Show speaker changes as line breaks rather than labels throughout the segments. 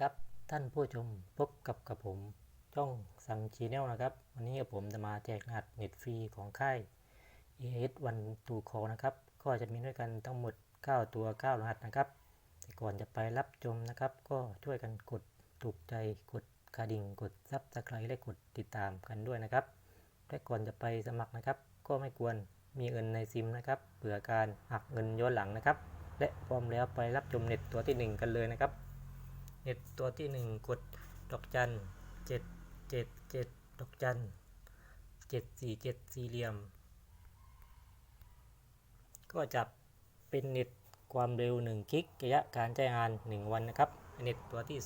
ครับท่านผู้ชมพบกับกับผมช่องสังชีแนลนะครับ วันนี้ผมจะมาแจกรหัสเน็ตฟรีของค่าย ES วันตูคอนะครับ ก็จะมีด้วยกันทั้งหมด 9 ตัว 9 รหัสนะครับแต่ก่อนจะไปรับชมนะครับ ก็ช่วยกันกดถูกใจกดกระดิ่งกดซับสไครต์และกดติดตามกันด้วยนะครับและก่อนจะไปสมัครนะครับ ก็ไม่ควรมีเงินในซิมนะครับเผื่อการหักเงินย้อนหลังนะครับ และพร้อมแล้วไปรับชมเน็ตตัวที่ 1 กันเลยนะครับ เน็ตตัวที่ 1 กดดอกจันเจ็ดเจ็ดเจ็ดดอกจันเจ็ดสี่เจ็ดสี่เหลี่ยม ก็จะเป็นเน็ตความเร็ว 1 กิกระยะการใช้งาน 1 วันนะครับ เน็ตตัวที่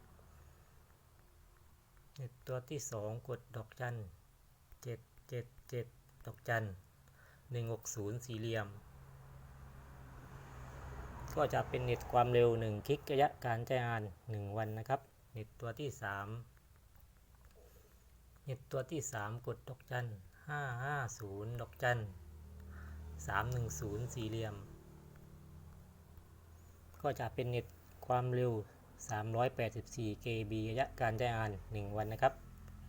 2 เน็ตตัวที่ 2 กดดอกจันเจ็ดเจ็ดเจ็ดดอกจันหนึ่งหกศูนย์สี่เหลี่ยม ก็จะเป็นเน็ตความเร็ว1กิกระยะการใช้งาน 1 วันนะครับ เน็ตตัวที่ 3 เน็ตตัวที่ 3 กดดอกจัน 550 ดอกจัน 310 สี่เหลี่ยม ก็จะเป็นเน็ตความเร็ว 384 kb ระยะการใช้งาน 1 วันนะครับ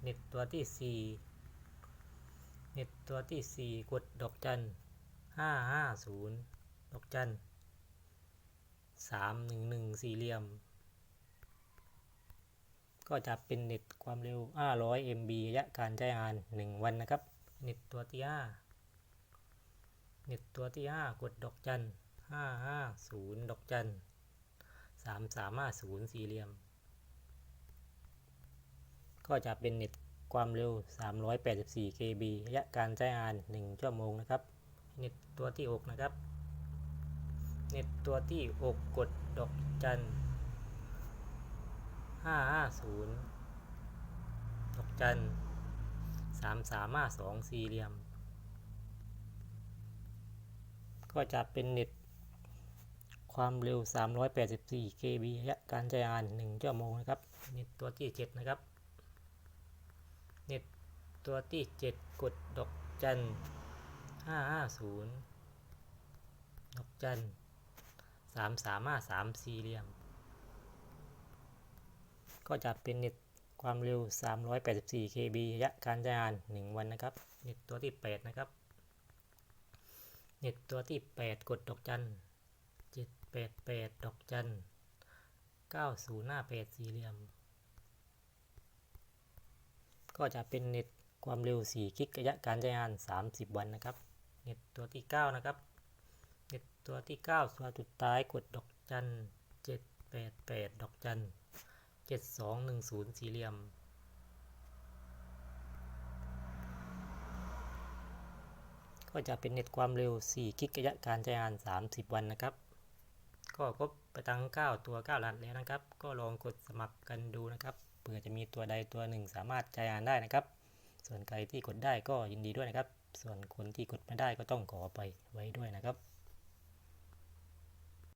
เน็ตตัวที่ 4 เน็ตตัวที่ 4 กดดอกจัน 550 ดอกจัน สามหนึ่งหนึ่งสี่เหลี่ยม ก็จะเป็นเน็ตความเร็ว 500 MB ระยะการใช้งาน 1 วันนะครับ เน็ตตัวที่ 5 เน็ตตัวที่ 5 กดดอกจัน 550 ดอกจัน 3350 สี่เหลี่ยม ก็จะเป็นเน็ตความเร็ว 384 KB ระยะการใช้งาน 1 ชั่วโมงนะครับ เน็ตตัวที่ 6 นะครับ เน็ตตัวที่อกกดดอกจันห้าห้าศูนย์ดอกจันสามสามห้าสองสี่เหลี่ยม ก็จะเป็นเน็ตความเร็ว 384 kb ระยะการใช้งาน1ชั่วโมงนะครับ เน็ตตัวที่ 7 นะครับ เน็ตตัวที่ 7 กดดอกจัน550 ดอกจัน สามสามห้าสามสี่เหลี่ยม ก็จะเป็นเน็ตความเร็ว 384 kb ระยะการใช้งาน 1 วันนะครับ เน็ตตัวที่ 8 นะครับ เน็ตตัวที่ 8 กดดอกจัน788 ดอกจัน9058สี่เหลี่ยม ก็จะเป็นเน็ตความเร็ว 4 กิกระยะการใช้งาน 30 วันนะครับ เน็ตตัวที่ 9 นะครับ เน็ตตัวที่9ตัวสุดท้ายกดดอกจัน788ดอกจัน7210สี่เหลี่ยม ก็จะเป็นเน็ตความเร็ว 4 กิกระยะการใช้งาน 30 วันนะครับ ก็ครบไปทั้ง 9 ตัว9รหัสแล้วนะครับ ก็ลองกดสมัครกันดูนะครับเผื่อจะมีตัวใดตัวหนึ่งสามารถใช้งานได้นะครับ ส่วนใครที่กดได้ก็ยินดีด้วยนะครับ ส่วนคนที่กดไม่ได้ก็ต้องขอไปไว้ด้วยนะครับ